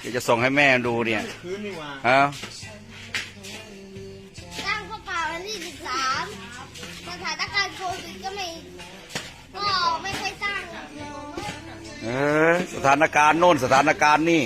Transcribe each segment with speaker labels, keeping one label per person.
Speaker 1: เดี๋ยวจะส่งให้แม่ดูเนี่ย
Speaker 2: คืนนี่ว่า
Speaker 1: ฮะ
Speaker 3: ตั้งข้อเปล่าวันที่สิบสามสถานการณ์โควิดก็ไม่ก็ไม่ค่อยสร้าง
Speaker 1: เออสถานการณ์โน่นสถานการณ์นี่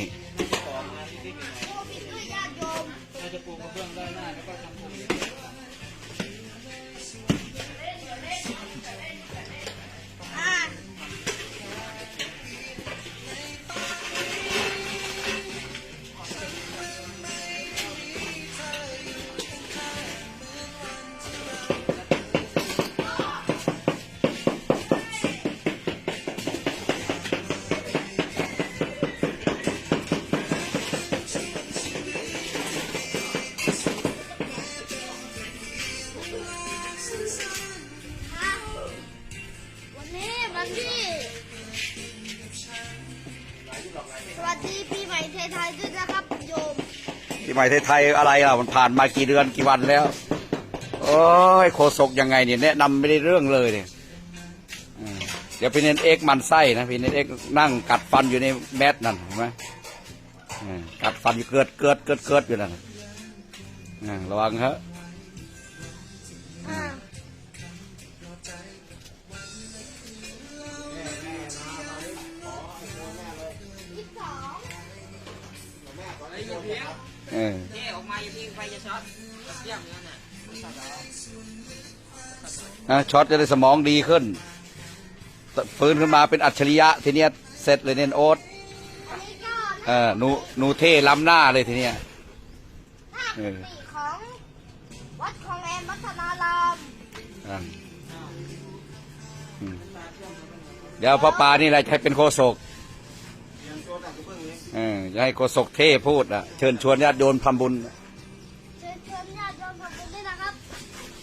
Speaker 3: วั
Speaker 2: นนี้วั
Speaker 3: นที่สวัสดีปีใหม่ไทยๆด้วยนะครับโยม
Speaker 1: ที่ใหม่ไทยๆอะไรล่ะมันผ่านมากี่เดือนกี่วันแล้ว โอ้ยโคศกยังไงเนี่ยแนะนำไม่ได้เรื่องเลยเนี่ยเดี๋ยวพี่เนนเอ็กมันไส้นะพี่เนนเอ็กนั่งกัดฟันอยู่ในแมสนั่นเห็นไหมกัดฟันอยู่เกิดเกิดเกิดเกิดอยู่นั่นน่ะอืมระวังฮะ เออ
Speaker 4: เท่ออกมาอย่าทิ้งไฟจะช็อตเยี่ยมนั่นน่ะ
Speaker 1: นะช็อตจะได้สมองดีขึ้นฟื้นขึ้นมาเป็นอัจฉริยะทีเนี้ยเสร็จเลยเน้นโอ๊ต
Speaker 3: อันนี้ก็
Speaker 1: เออหนูหนูเท่ล้ำหน้าเลยทีเนี้ย
Speaker 3: ภาค
Speaker 1: เออ
Speaker 3: สี่ของวัดคลองแอนวัฒนาราม
Speaker 1: อะอืมเดี๋ยวพ่อปานี่แหละจะให้เป็นโคศก
Speaker 2: เตรียมตัวแต่กระ เบื้องนี้
Speaker 1: เออจะให้โคศกเท่พูดอะ เชิญชวนญาติโยมทำบุญ
Speaker 3: เชิญชวนญาติโยมทำบุญด้วยนะครับ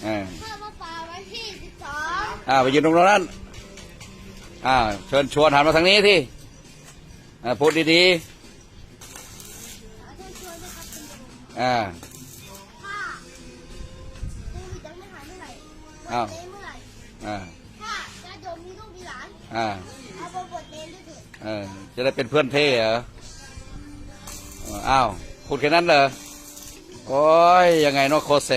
Speaker 1: เออ
Speaker 3: เพื่อมาป่าวันที่สิบสอง
Speaker 1: อ่าไปยืนตรงนั้นอ่าเชิญชวนหันมาทางนี้ที่อ่าพูดดี
Speaker 3: เชิญชวนด้วยครับคุณผู้ชม
Speaker 1: ๆอ่า
Speaker 3: ถ้าโควิดยังไม่หายเมื่อไหร่
Speaker 1: อ้าว
Speaker 3: บวชเนรเมื่อไหร่
Speaker 1: อ่า
Speaker 3: ถ้าญาติโยมมีลูกมีหลาน
Speaker 1: อ่า
Speaker 3: เอาไปบวชเนรด้วยเถิด
Speaker 1: เออจะได้เป็นเพื่อนเท่เหรอเอ้าวพูดแค่นั้นเหรอ โอ้ยยังไงเนาะโคเซ